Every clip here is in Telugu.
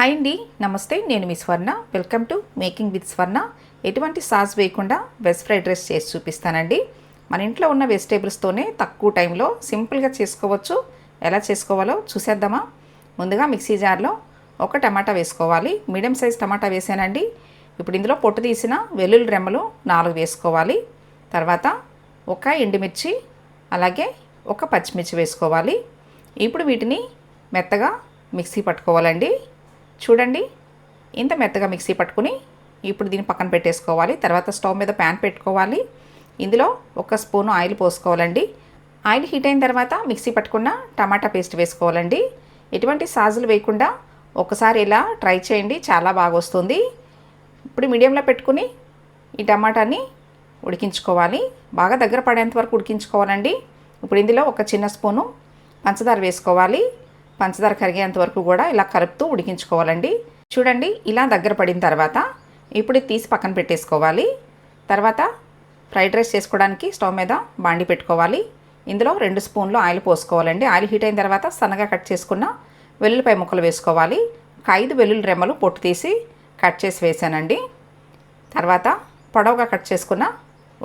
హాయ్ అండి నమస్తే నేను మీ Swarna. Welcome to making with Swarna ఎటువంటి సాస్ వేయకుండా వెజ్ ఫ్రైడ్ రైస్ చేసి చూపిస్తానండి. మన ఇంట్లో ఉన్న వెజిటేబుల్స్తోనే తక్కువ టైంలో సింపుల్గా చేసుకోవచ్చు. ఎలా చేసుకోవాలో చూసేద్దామా? ముందుగా మిక్సీ జార్లో ఒక టమాటా వేసుకోవాలి. మీడియం సైజ్ టమాటా వేసానండి. ఇప్పుడు ఇందులో పొట్టు తీసిన వెల్లుల్లి రెమ్మలు నాలుగు వేసుకోవాలి. తర్వాత ఒక ఎండుమిర్చి అలాగే ఒక పచ్చిమిర్చి వేసుకోవాలి. ఇప్పుడు వీటిని మెత్తగా మిక్సీ పట్టుకోవాలండి. చూడండి. ఇంత మెత్తగా మిక్సీ పట్టుకుని ఇప్పుడు దీన్ని పక్కన పెట్టేసుకోవాలి. తర్వాత స్టవ్ మీద ప్యాన్ పెట్టుకోవాలి. ఇందులో ఒక స్పూను ఆయిల్ పోసుకోవాలండి. ఆయిల్ హీట్ అయిన తర్వాత మిక్సీ పట్టుకున్న టమాటా పేస్ట్ వేసుకోవాలండి. ఎటువంటి సాజులు వేయకుండా ఒకసారి ఇలా ట్రై చేయండి. చాలా బాగా వస్తుంది. ఇప్పుడు మీడియంలో పెట్టుకుని ఈ టమాటాని ఉడికించుకోవాలి. బాగా దగ్గర పడేంత వరకు ఉడికించుకోవాలండి. ఇప్పుడు ఇందులో ఒక చిన్న స్పూను పంచదార వేసుకోవాలి. పంచదార కరిగేంత వరకు కూడా ఇలా కలుపుతూ ఉడికించుకోవాలండి. చూడండి ఇలా దగ్గర పడిన తర్వాత ఇప్పుడు తీసి పక్కన పెట్టేసుకోవాలి. తర్వాత ఫ్రైడ్ రైస్ చేసుకోవడానికి స్టవ్ మీద బాండి పెట్టుకోవాలి. ఇందులో రెండు స్పూన్లు ఆయిల్ పోసుకోవాలండి. ఆయిల్ హీట్ అయిన తర్వాత సన్నగా కట్ చేసుకున్న వెల్లుల్లిపాయ ముక్కలు వేసుకోవాలి. ఒక ఐదు వెల్లుల్లి రెమ్మలు పొట్టు తీసి కట్ చేసి వేసానండి. తర్వాత పొడవుగా కట్ చేసుకున్న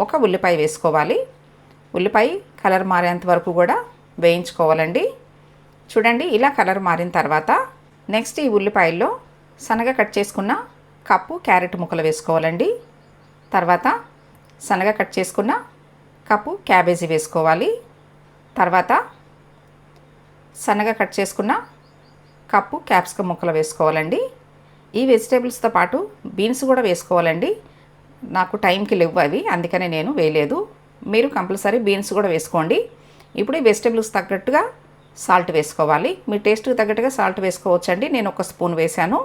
ఒక ఉల్లిపాయ వేసుకోవాలి. ఉల్లిపాయ కలర్ మారేంత వరకు కూడా వేయించుకోవాలండి. చూడండి ఇలా కలర్ మారిన తర్వాత నెక్స్ట్ ఈ ఉల్లిపాయల్లో సన్నగా కట్ చేసుకున్న కప్పు క్యారెట్ ముక్కలు వేసుకోవాలండి. తర్వాత సన్నగా కట్ చేసుకున్న కప్పు క్యాబేజీ వేసుకోవాలి. తర్వాత సన్నగా కట్ చేసుకున్న కప్పు క్యాప్సికమ్ ముక్కలు వేసుకోవాలండి. ఈ వెజిటేబుల్స్తో పాటు బీన్స్ కూడా వేసుకోవాలండి. నాకు టైంకి లేవు అవి అందుకనే నేను వేయలేదు. మీరు కంపల్సరీ బీన్స్ కూడా వేసుకోండి. ఇప్పుడు ఈ వెజిటేబుల్స్ తగ్గట్టుగా సాల్ట్ వేసుకోవాలి. మీ టేస్ట్కి తగ్గట్టుగా సాల్ట్ వేసుకోవచ్చండి. నేను ఒక స్పూన్ వేశాను.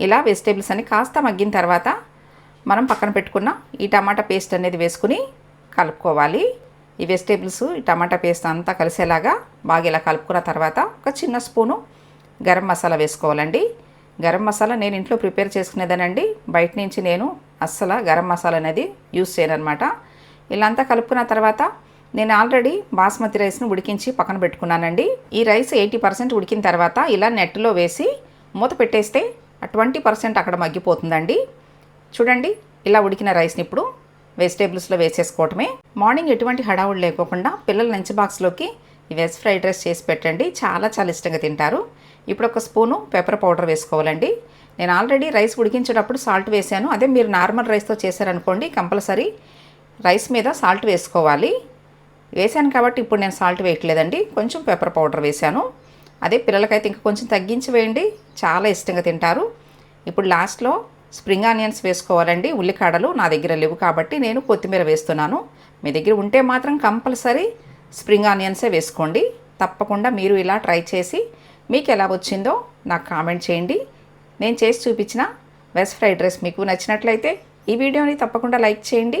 ఇలా వెజిటేబుల్స్ అని కాస్త మగ్గిన తర్వాత మనం పక్కన పెట్టుకున్న ఈ టమాటా పేస్ట్ అనేది వేసుకుని కలుపుకోవాలి. ఈ వెజిటేబుల్స్ ఈ టమాటా పేస్ట్ అంతా కలిసేలాగా బాగా ఇలా కలుపుకున్న తర్వాత ఒక చిన్న స్పూను గరం మసాలా వేసుకోవాలండి. గరం మసాలా నేను ఇంట్లో ప్రిపేర్ చేసుకునేదానండి. బయట నుంచి నేను అస్సలు గరం మసాలా అనేది యూస్ చేయను అనమాట ఇలా అంతా కలుపుకున్న తర్వాత నేను ఆల్రెడీ బాస్మతి రైస్ను ఉడికించి పక్కన పెట్టుకున్నానండి. ఈ రైస్ ఎయిటీ పర్సెంట్ ఉడికిన తర్వాత ఇలా నెట్లో వేసి మూత పెట్టేస్తే ట్వంటీ పర్సెంట్ అక్కడ మగ్గిపోతుందండి. చూడండి ఇలా ఉడికిన రైస్ని ఇప్పుడు వెజిటేబుల్స్లో వేసేసుకోవటమే. మార్నింగ్ ఎటువంటి హడావుడు లేకోకుండా పిల్లల లంచ్ బాక్స్లోకి వెజ్ ఫ్రైడ్ రైస్ చేసి పెట్టండి. చాలా చాలా ఇష్టంగా తింటారు. ఇప్పుడు ఒక స్పూను పెప్పర్ పౌడర్ వేసుకోవాలండి. నేను ఆల్రెడీ రైస్ ఉడికించేటప్పుడు సాల్ట్ వేసాను. అదే మీరు నార్మల్ రైస్తో చేశారనుకోండి కంపల్సరీ రైస్ మీద సాల్ట్ వేసుకోవాలి. వేసాను కాబట్టి ఇప్పుడు నేను సాల్ట్ వేయట్లేదండి. కొంచెం పెప్పర్ పౌడర్ వేశాను. అదే పిల్లలకైతే ఇంకా కొంచెం తగ్గించి వేయండి. చాలా ఇష్టంగా తింటారు. ఇప్పుడు లాస్ట్లో స్ప్రింగ్ ఆనియన్స్ వేసుకోవాలండి. ఉల్లికాడలు నా దగ్గర లేవు కాబట్టి నేను కొత్తిమీర వేస్తున్నాను. మీ దగ్గర ఉంటే మాత్రం కంపల్సరీ స్ప్రింగ్ ఆనియన్సే వేసుకోండి. తప్పకుండా మీరు ఇలా ట్రై చేసి మీకు ఎలా వచ్చిందో నాకు కామెంట్ చేయండి. నేను చేసి చూపించిన వెజ్ ఫ్రైడ్ రైస్ మీకు నచ్చినట్లయితే ఈ వీడియోని తప్పకుండా లైక్ చేయండి.